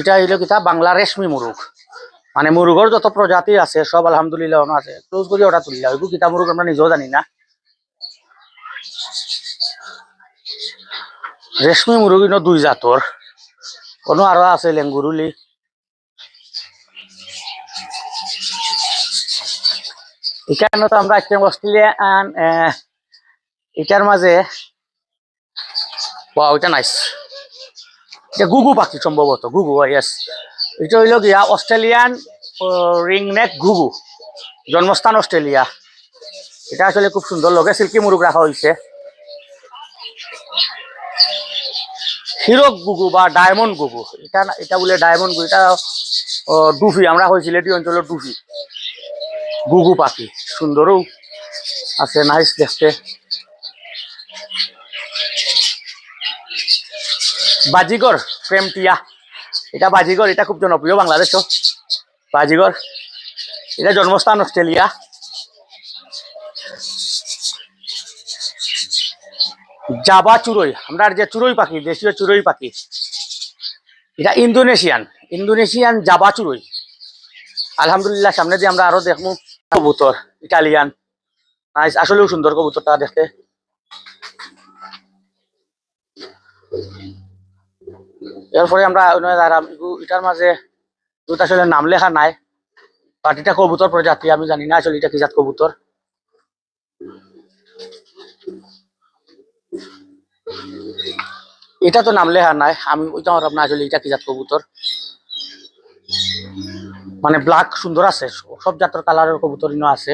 এটা হইল কিতা বাংলা রেশমি মুরুগ। মানে মুরুগর যত প্রজাতি আছে, সব আলহামদুলিল্লাহ আছে। ক্লোজ করে ওটা তুললা ওইগু কিতা মুরুগ আমরা নিজেও জানি না। রেশমি মুরুগ ইনো দুই জাতর কোনো আরও আছে লেঙ্গুরুলি এখানে তো আমরা একটা অস্ট্রেলিয়া আন এটার মাঝে ওয়া ওইটা নাইস এটা গুগু পাখি সম্ভবত গুগু ইয়েস এটা হইল গিয়া অস্ট্রেলিয়ান রিংনেক গুগু জন্মস্থান অস্ট্রেলিয়া। এটা আসলে খুব সুন্দর, লগে সিল্কি মুরুগ রাখা হয়েছে হিরক গুগু বা ডায়মন্ড গুগু এটা এটা বলে ডায়মন্ড গুগু এটা ডুফি আমরা হয়েছিল এটি অঞ্চলের ডুফি গুগু পাখি, সুন্দরও আছে নাইস দেখতে। বাজিগর প্রেমটিয়া এটা বাজিগর, এটা খুব জনপ্রিয় বাংলাদেশও বাজিগর, এটা জন্মস্থান অস্ট্রেলিয়া জাবা চুরই, আমরা যে চুরই পাখি, দেশীয় চুরই পাখি, এটা ইন্দোনেশিয়ান ইন্দোনেশিয়ান জাবা চুরই। আলহামদুলিল্লাহ, সামনে দিয়ে আমরা আরও দেখব। কবুতর, ইটালিয়ান। আসলেও সুন্দর কবুতরটা দেখতে। এরপরে আমরা এটার মাঝে দুটা আসলে নাম লেখা নাই। বাট এটা কবুতর প্রজাতি আমি জানি না আসলে এটা কি জাত কবুতর এটা তো নাম লেখা নাই, আমি ওইটা আমার না আসলে এটা কি কবুতর মানে ব্ল্যাক সুন্দর আছে, সব জাতের কালারের কবুতর আছে।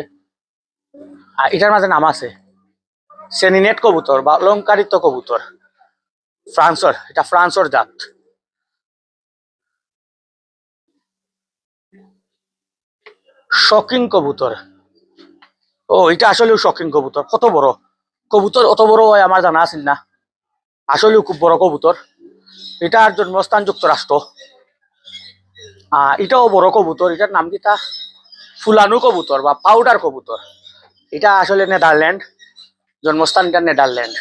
আর এটার মাঝে নাম আছে। সেনিনেট কবুতর বা অলঙ্কারিত কবুতর ফ্রান্সর, এটা ফ্রান্সর জাত। শকিং কবুতর। ও, এটা আসলেও শকিং কবুতর, কত বড়? কবুতর অত বড় হয় আমার জানা আছিল না। আসলেও খুব বড় কবুতর। এটার জন্মস্থান যুক্তরাষ্ট্র। এটাও বড় কবুতর, এটার নাম কি তা? ফুলানু কবুতর বা পাউডার কবুতর। এটা আসলে নেদারল্যান্ড, জন্মস্থান এটা নেদারল্যান্ড।